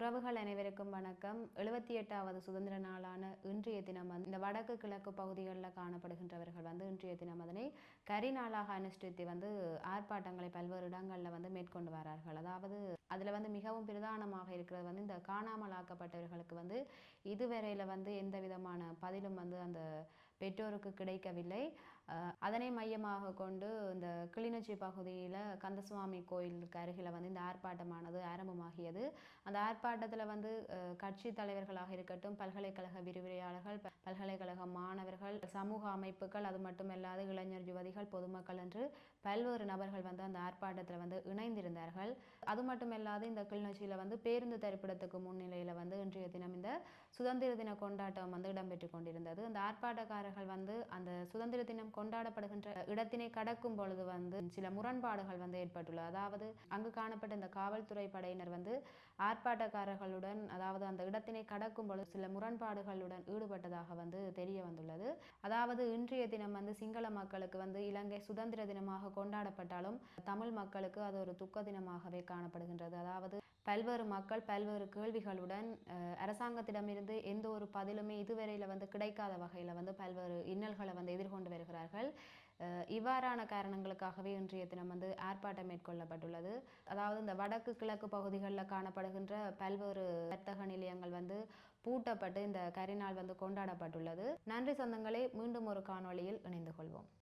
உறவுகள் அனைவருக்கும் வணக்கம். எழுபத்தி எட்டாவது சுதந்திர நாளான இன்றைய தினம் இந்த வடக்கு கிழக்கு பகுதிகளில் காணப்படுகின்றவர்கள் வந்து இன்றைய தினம் அதனை கரி நாளாக அனுஷ்டித்து வந்து ஆர்ப்பாட்டங்களை பல்வேறு இடங்களில் வந்து மேற்கொண்டு வரார்கள். அதாவது அதில் வந்து மிகவும் பிரதானமாக இருக்கிறது வந்து இந்த காணாமல் ஆக்கப்பட்டவர்களுக்கு வந்து இதுவரையில் வந்து எந்த விதமான பதிலும் வந்து அந்த பெற்றோருக்கு கிடைக்கவில்லை. அதனை மையமாக கொண்டு இந்த கிளிநொச்சி பகுதியில் கந்தசுவாமி கோயிலுக்கு அருகில் வந்து இந்த ஆர்ப்பாட்டமானது ஆரம்பமாகியது. அந்த ஆர்ப்பாட்டத்தில் வந்து கட்சி தலைவர்களாக இருக்கட்டும் பல்கலைக்கழக விரிவுரையாளர்கள் பல்கலைக்கழக மாணவர்கள் சமூக அமைப்புகள் அது மட்டுமல்லாது இளைஞர் யுவதிகள் பொதுமக்கள் என்று பல்வேறு நபர்கள் வந்து அந்த ஆர்ப்பாட்டத்தில் வந்து இணைந்திருந்தார்கள். அது மட்டுமல்லாது இந்த கிளிநொச்சியில் வந்து பேருந்து தரிப்பிடத்துக்கு முன்னிலையில் வந்து சுதந்திர தின கொண்டாட்டம் வந்து இடம்பெற்று கொண்டிருந்தது. அந்த ஆர்ப்பாட்டக்காரர்கள் வந்து அந்த சுதந்திர தினம் கொண்டாடப்படுகின்ற இடத்தினை கடக்கும் பொழுது வந்து சில முரண்பாடுகள் வந்து ஏற்பட்டுள்ளது. அதாவது அங்கு காணப்பட்ட இந்த காவல்துறை படையினர் வந்து ஆர்ப்பாட்டக்காரர்களுடன் அதாவது அந்த இடத்தினை கடக்கும் பொழுது சில முரண்பாடுகளுடன் ஈடுபட்டதாக வந்து தெரிய வந்துள்ளது. அதாவது இன்றைய தினம் வந்து சிங்கள மக்களுக்கு வந்து இலங்கை சுதந்திர தினமாக கொண்டாடப்பட்டாலும் தமிழ் மக்களுக்கு அது ஒரு துக்க தினமாகவே காணப்படுகின்றது. அதாவது பல்வேறு மக்கள் பல்வேறு கேள்விகளுடன் அரசாங்கத்திடமிருந்து எந்த ஒரு பதிலுமே இதுவரையில் வந்து கிடைக்காத வகையில் வந்து பல்வேறு இன்னல்களை வந்து எதிர்கொண்டு வருகிறார்கள். இவ்வாறான காரணங்களுக்காகவே இன்றைய தினம் வந்து ஆர்ப்பாட்டம் மேற்கொள்ளப்பட்டுள்ளது. அதாவது இந்த வடக்கு கிழக்கு பகுதிகளில் காணப்படுகின்ற பல்வேறு வர்த்தக நிலையங்கள் வந்து பூட்டப்பட்டு இந்த கரிநாள் வந்து கொண்டாடப்பட்டுள்ளது. நன்றி சொந்தங்களை மீண்டும் ஒரு காணொளியில் இணைந்து கொள்வோம்.